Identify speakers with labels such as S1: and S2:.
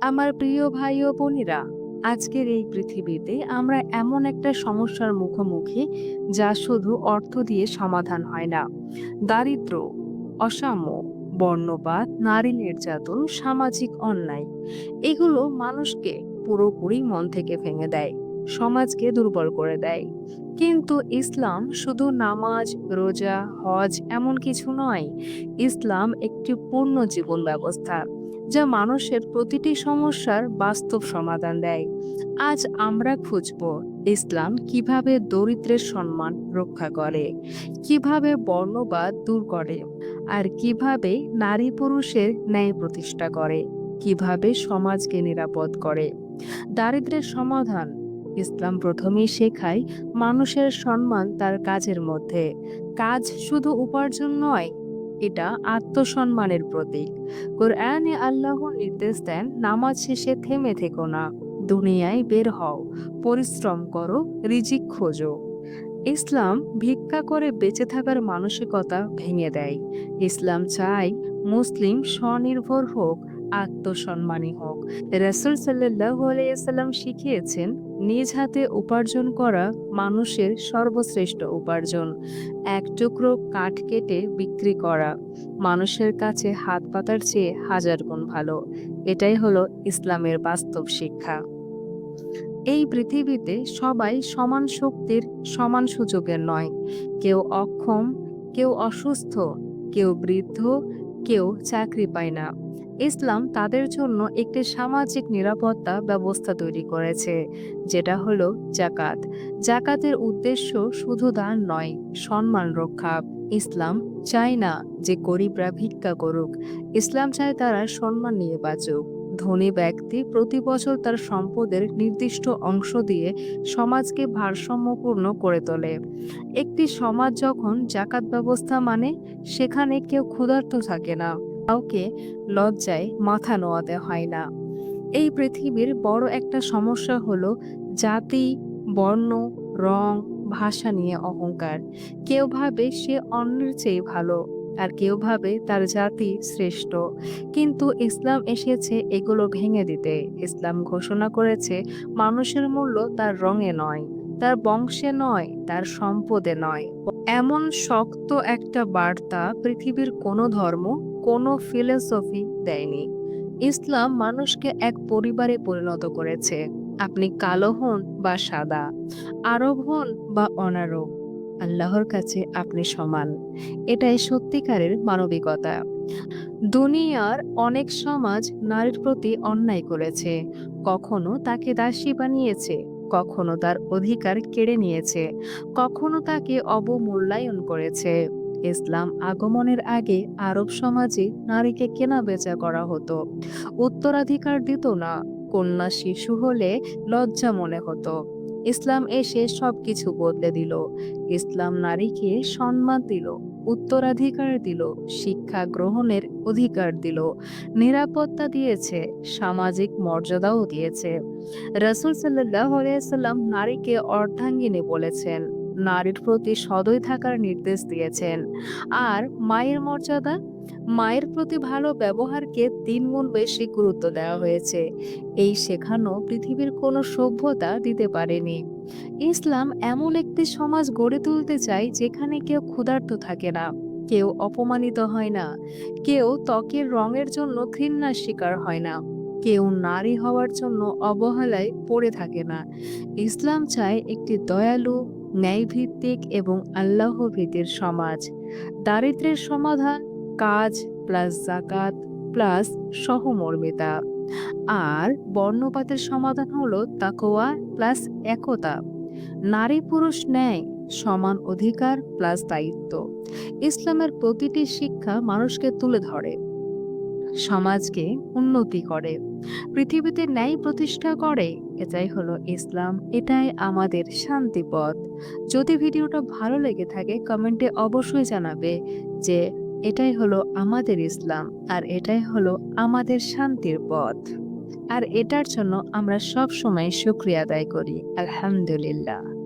S1: আমার প্রিয় ভাই ও বোনেরা, আজকের এই পৃথিবীতে আমরা এমন একটা সমস্যার মুখোমুখি যা শুধু অর্থ দিয়ে সমাধান হয় না। দারিদ্র, অসাম্য, বর্ণবাদ, নারী নির্যাতন, সামাজিক অন্যায়, এগুলো মানুষকে পুরোপুরি মন থেকে ভেঙে দেয়, সমাজকে দুর্বল করে দেয়। কিন্তু ইসলাম শুধু নামাজ, রোজা, হজ এমন কিছু নয়, ইসলাম একটি পূর্ণ জীবন ব্যবস্থা। যা মানুষের প্রতিটি সমস্যার বাস্তব সমাধান দেয়। আজ আমরা খুঁজব ইসলাম কীভাবে দরিদ্রের সম্মান রক্ষা করে, কীভাবে বর্ণবাদ দূর করে, আর কীভাবে নারী পুরুষের ন্যায় প্রতিষ্ঠা করে, কীভাবে সমাজকে নিরাপদ করে। দারিদ্রের সমাধান, ইসলাম প্রথমেই শেখায় মানুষের সম্মান তার কাজের মধ্যে। কাজ শুধু উপার্জন নয় এটা আত্মসম্মানের প্রতীক। কোরআনে আল্লাহ নির্দেশ দেন, নামাজ শেষে থেমে থেকো না, দুনিয়ায় বের হও, পরিশ্রম করো, রিজিক খোঁজো। ইসলাম ভিক্ষা করে বেঁচে থাকার মানসিকতা ভেঙে দেয়। ইসলাম চায় মুসলিম স্বনির্ভর হোক আত্মসম্মানী হোক। রাসুল সাল্লাহ আলাইসাল্লাম শিখিয়েছেন, নিজ হাতে উপার্জন করা মানুষের সর্বশ্রেষ্ঠ উপার্জন। এক টুকরো কাঠ কেটে বিক্রি করা মানুষের কাছে হাত পাতার চেয়ে হাজার গুণ ভালো। এটাই হলো ইসলামের বাস্তব শিক্ষা। এই পৃথিবীতে সবাই সমান শক্তির সমান সুযোগের নয়। কেউ অক্ষম, কেউ অসুস্থ, কেউ বৃদ্ধ, কেউ চাকরি পায় না। ইসলাম তাদের জন্য একটি সামাজিক নিরাপত্তা ব্যবস্থা তৈরি করেছে, যেটা হলো জাকাত। জাকাতের উদ্দেশ্য শুধু দান নয়, সম্মান রক্ষা। ইসলাম চায় না যে গরিবরা ভিক্ষা করুক। ইসলাম চায় তারা সম্মান নিয়ে বাঁচুক। ধনী ব্যক্তি প্রতি বছর তার সম্পদের নির্দিষ্ট অংশ দিয়ে সমাজকে ভারসাম্যপূর্ণ করে তোলে। একটি সমাজ যখন জাকাত ব্যবস্থা মানে সেখানে কেউ ক্ষুধার্ত থাকে না। কাউকে লজ্জায় মাথা নোয়াতে হয় না। এই পৃথিবীর বড় একটা সমস্যা হলো জাতি, বর্ণ, রং, ভাষা নিয়ে অহংকার। কেউ ভাবে সে অন্যের চেয়ে ভালো আর কেউ ভাবে তার জাতি শ্রেষ্ঠ। কিন্তু ইসলাম এসেছে এগুলো ভেঙে দিতে। ইসলাম ঘোষণা করেছে মানুষের মূল্য তার রঙে নয়, তার বংশে নয়, তার সম্পদে নয়। এমন শক্ত একটা বার্তা পৃথিবীর কোনো ধর্ম কোনো ফিলোসফি দেয়নি। ইসলাম মানুষকে এক পরিবারে পরিণত করেছে। আপনি কালো হন বা সাদা, আরব হন বা অনারব, আল্লাহর কাছে আপনি সমান। এটাই সত্যিকারের মানবিকতা। দুনিয়ার অনেক সমাজ নারীর প্রতি অন্যায় করেছে। কখনো তাকে দাসী বানিয়েছে, কখনো তার অধিকার কেড়ে নিয়েছে, কখনো তাকে অবমূল্যায়ন করেছে। ইসলাম আগমনের আগে আরব সমাজে নারীকে কেনা বেচা করা হতো। উত্তরাধিকার দিত না, কন্যা শিশু হলে লজ্জা মনে হতো। ইসলাম এসে সবকিছু বদলে দিল। ইসলাম নারীকে সম্মান দিল, উত্তরাধিকার দিল, শিক্ষা গ্রহণের অধিকার দিল। নিরাপত্তা দিয়েছে, সামাজিক মর্যাদাও দিয়েছে। রসুল সাল্লাহ নারীকে অর্ধাঙ্গিনী বলেছেন। নারীর প্রতি সদয় থাকার নির্দেশ দিয়েছেন। আর মায়ের মর্যাদা, মায়ের প্রতি ভালো ব্যবহারকে তিন গুণ বেশি গুরুত্ব দেওয়া হয়েছে। এই শেখানো পৃথিবীর কোনো সভ্যতা দিতে পারেনি। ইসলাম এমন একটি সমাজ গড়ে তুলতে চায় যেখানে কেউ ক্ষুধার্ত থাকে না, কেউ অপমানিত হয় না, কেউ ত্বকের রঙের জন্য ঘৃণার শিকার হয় না। কেউ নারী হওয়ার জন্য অবহেলায় পড়ে থাকে না। ইসলাম চায় একটি দয়ালু, ন্যায়ভিত্তিক এবং আল্লাহ ভীতির সমাজ। দারিদ্রের সমাধান কাজ প্লাস জাকাত প্লাস সহমর্মিতা। আর বর্ণপাতের সমাধান হলো তাকোয়া প্লাস একতা। নারী পুরুষ ন্যায়, সমান অধিকার প্লাস দায়িত্ব। ইসলামের প্রতিটি শিক্ষা মানুষকে তুলে ধরে। সমাজকে উন্নতি করে। পৃথিবীতে ন্যায় প্রতিষ্ঠা করে। এটাই হলো ইসলাম। এটাই আমাদের শান্তি পথ যদি ভিডিওটা ভালো লেগে থাকে, কমেন্টে অবশ্যই জানাবে যে এটাই হলো আমাদের ইসলাম আর এটাই হলো আমাদের শান্তির পথ। আর এটার জন্য আমরা সব সময় শুক্রিয়া আদায় করি। আলহামদুলিল্লাহ।